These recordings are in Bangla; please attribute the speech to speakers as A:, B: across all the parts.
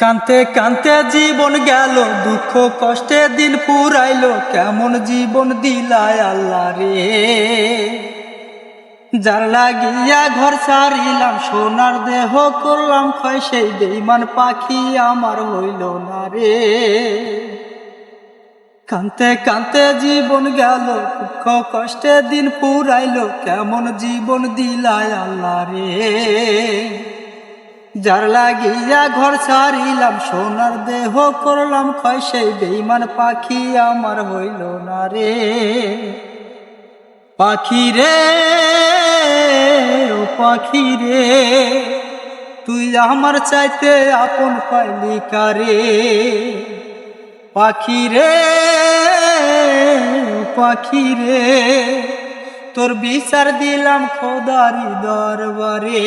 A: কান্তে কান্তে জীবন গেল, দুঃখ কষ্টে দিন পুরাইলো, কেমন জীবন দিলায় আল্লাহ রে? যার লাগিয়া ঘর ছাড়িলাম সোনার দেহ করলাম, ক্ষয় সেই বেইমান পাখি আমার হইল না রে। কান্তে কান্তে জীবন গেল, দুঃখ কষ্টে দিন পুরাইলো, কেমন জীবন দিলায় আল্লাহ রে? যার লাগিয়া ঘর ছাড়িলাম, সোনার দেহ করলাম ক্ষয়, সেই বেইমান পাখি আমার হইল না রে। পাখি রে, ও পাখি রে, তুই আমার চাইতে আপন পাইলি কারে? পাখি রে পাখি রে, তোর বিচার দিলাম খোদারি দরবারে।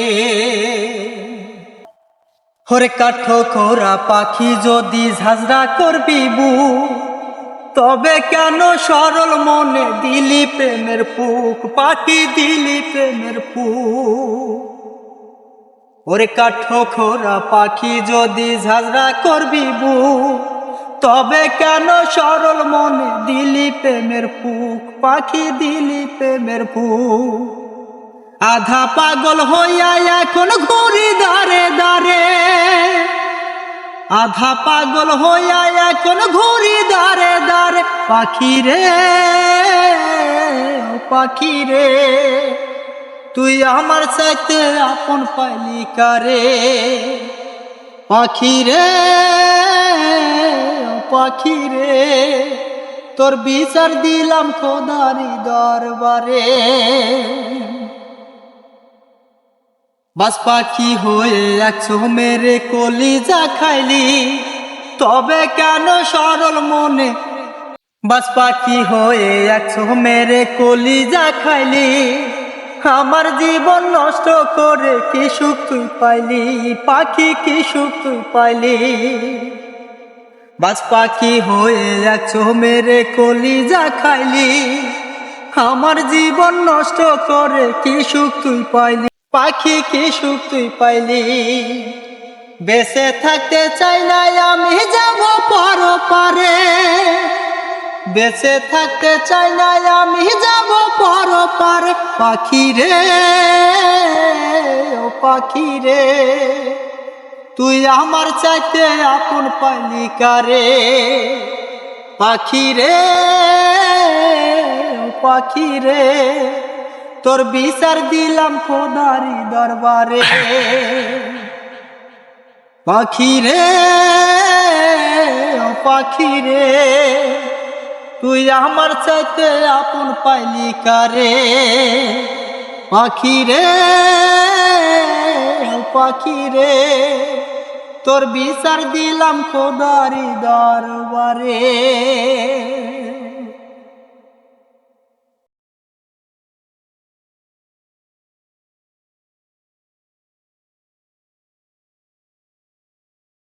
A: হরে কাঠ খোরা পাখি যদি ঝাঁঝরা করবি বু, তবে কেন সরল মনে দিলি প্রেমের পুক, পাখি দিলি প্রেমের পুক? ওরে কাঠ খোরা পাখি যদি ঝাঁঝরা করবি বু, তবে কেন সরল মনে দিলি প্রেমের পুক, পাখি দিলি প্রেমের পুক? আধা পাগল হইয়া এখন ঘুরি দাঁড়ে দাঁড়ে আধা পাগল হইয়া এখন ঘুরি দাঁড়ে দাঁড়ে পাখি রে পাখি রে, তুই আমার চাইতে আপন পাইলি কারে? পাখি রে পাখি রে, তোর বিচার দিলাম খোদারি দরবারে। বাস পাখি হয়ে একশো মেরে কলিজা খাইলি। তবে কেন সরল মনে? বাস পাখি হয়ে একশো মেরে কলিজা খাইলি। আমার জীবন নষ্ট করে কি সুখ তুই পাইলি? পাখি কি সুখ তুই পাইলি? বাস পাখি হয়ে একশো মেরে কলিজা খাইলি। আমার জীবন নষ্ট করে কি সুখ তুই পাইলি? পাখি কি সুখ তুই পাইলি। বেঁচে থাকতে চাই না আমি, যাব পর পারে। বেঁচে থাকতে চাই না আমি, যাব পর পারে। পাখি রে, ও পাখি রে, তুই আমার চাইতে আপন পাইলি কারে? পাখি রে পাখি রে তোর বিচার দিলাম খোদারি দরবারে। পাখি রে পাখি রে, তুই আমার চাইতে আপন পাইলি কারে? পাখি রে পাখি রে, তোর বিচার দিলাম খোদারি দরবারে।